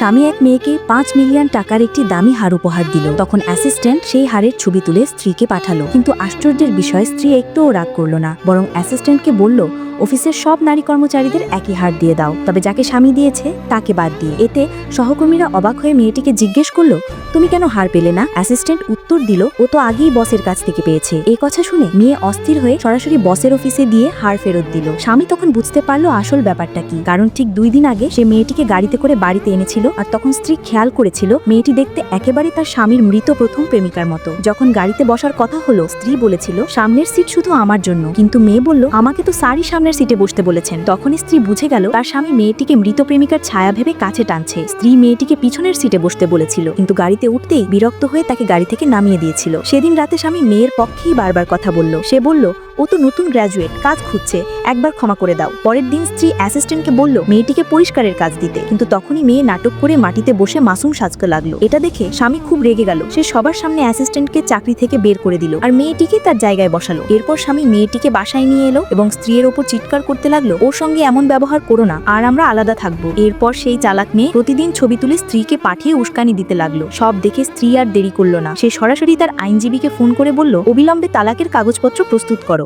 স্বামী এক মেয়েকে পাঁচ মিলিয়ন টাকার একটি দামি হার উপহার দিল। তখন অ্যাসিস্ট্যান্ট সেই হারের ছবি তুলে স্ত্রীকে পাঠালো। কিন্তু আশ্চর্যের বিষয়, স্ত্রী একটুও রাগ করল না। বরং অ্যাসিস্ট্যান্টকে বলল অফিসের সব নারী কর্মচারীদের একই হার দিয়ে দাও। তবে যাকে স্বামী দিয়েছে, তাকে বাদ দিয়ে। এতে সহকর্মীরা অবাক হয়ে মেয়েটিকে জিজ্ঞেস করল, তুমি কেন হার পেলে না? অ্যাসিস্ট্যান্ট উত্তর দিল, ও তো আগেই বসের কাছ থেকে পেয়েছে। এই কথা শুনে মেয়ে অস্থির হয়ে সরাসরি বসের অফিসে দিয়ে হার ফেরত দিল। স্বামী তখন বুঝতে পারল আসল ব্যাপারটা কি, কারণ ঠিক দুই দিন আগে সে মেয়েটিকে গাড়িতে করে বাড়িতে এনেছিল আর তখন স্ত্রী খেয়াল করেছিল, মেয়েটি দেখতে একেবারে তার স্বামীর মৃত প্রথম প্রেমিকার মতো। যখন গাড়িতে বসার কথা হলো, স্ত্রী বলেছিল, সামনের সিট শুধু আমার জন্য। কিন্তু মেয়ে বলল, আমাকে তো সারি সামনের সিটে বসতে বলেছেন। তখন স্ত্রী বুঝে গেল, তার স্বামী মেয়েটিকে মৃত প্রেমিকার ছায়া ভেবে কাছে টানছে। স্ত্রী মেয়েটিকে পিছনের সিটে বসতে বলেছিল, কিন্তু গাড়িতে উঠতেই বিরক্ত হয়ে তাকে গাড়ি থেকে নামিয়ে দিয়েছিল। সেদিন রাতে স্বামী মেয়ের পক্ষেই বারবার কথা বলল। সে বলল ও তো নতুন গ্র্যাজুয়েট কাজ খুঁজছে, একবার ক্ষমা করে দাও। পরের দিন স্ত্রী অ্যাসিস্ট্যান্টকে বলল, মেয়েটিকে পরিষ্কারের কাজ দিতে। কিন্তু তখনই মেয়ে নাটক করে মাটিতে বসে মাসুম সাজকে লাগল। এটা দেখে স্বামী খুব রেগে গেল। সে সবার সামনে অ্যাসিস্ট্যান্টকে চাকরি থেকে বের করে দিল আর মেয়েটিকে তার জায়গায় বসালো। এরপর স্বামী মেয়েটিকে বাসায় নিয়ে এলো এবং স্ত্রীর ওপর চিৎকার করতে লাগল, ওর সঙ্গে এমন ব্যবহার করো না, আর আমরা আলাদা থাকব। এরপর সেই চালাক মেয়ে প্রতিদিন ছবি তুলে স্ত্রীকে পাঠিয়ে উস্কানি দিতে লাগল। সব দেখে স্ত্রী আর দেরি করল না। সে সরাসরি তার আইনজীবীকে ফোন করে বলল, অবিলম্বে তালাকের কাগজপত্র প্রস্তুত করো।